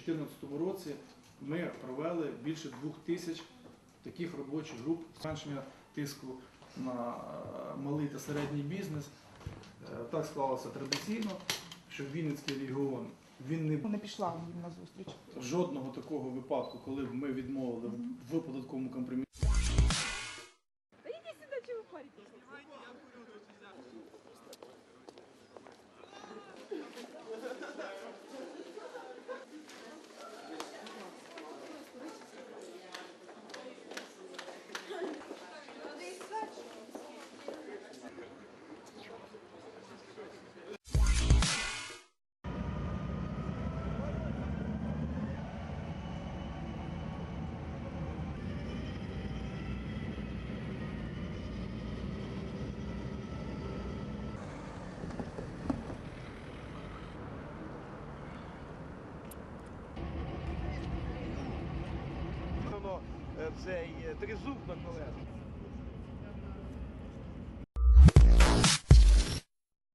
2014 році ми провели більше двох тисяч таких робочих груп зменшення тиску на е, малий та середній бізнес. Е, Так склалося традиційно, що Вінницький регіон він не Не пішла на зустріч. жодного такого випадку, коли б ми відмовили в податковому компромісі. Цей е, тризуб на колесах.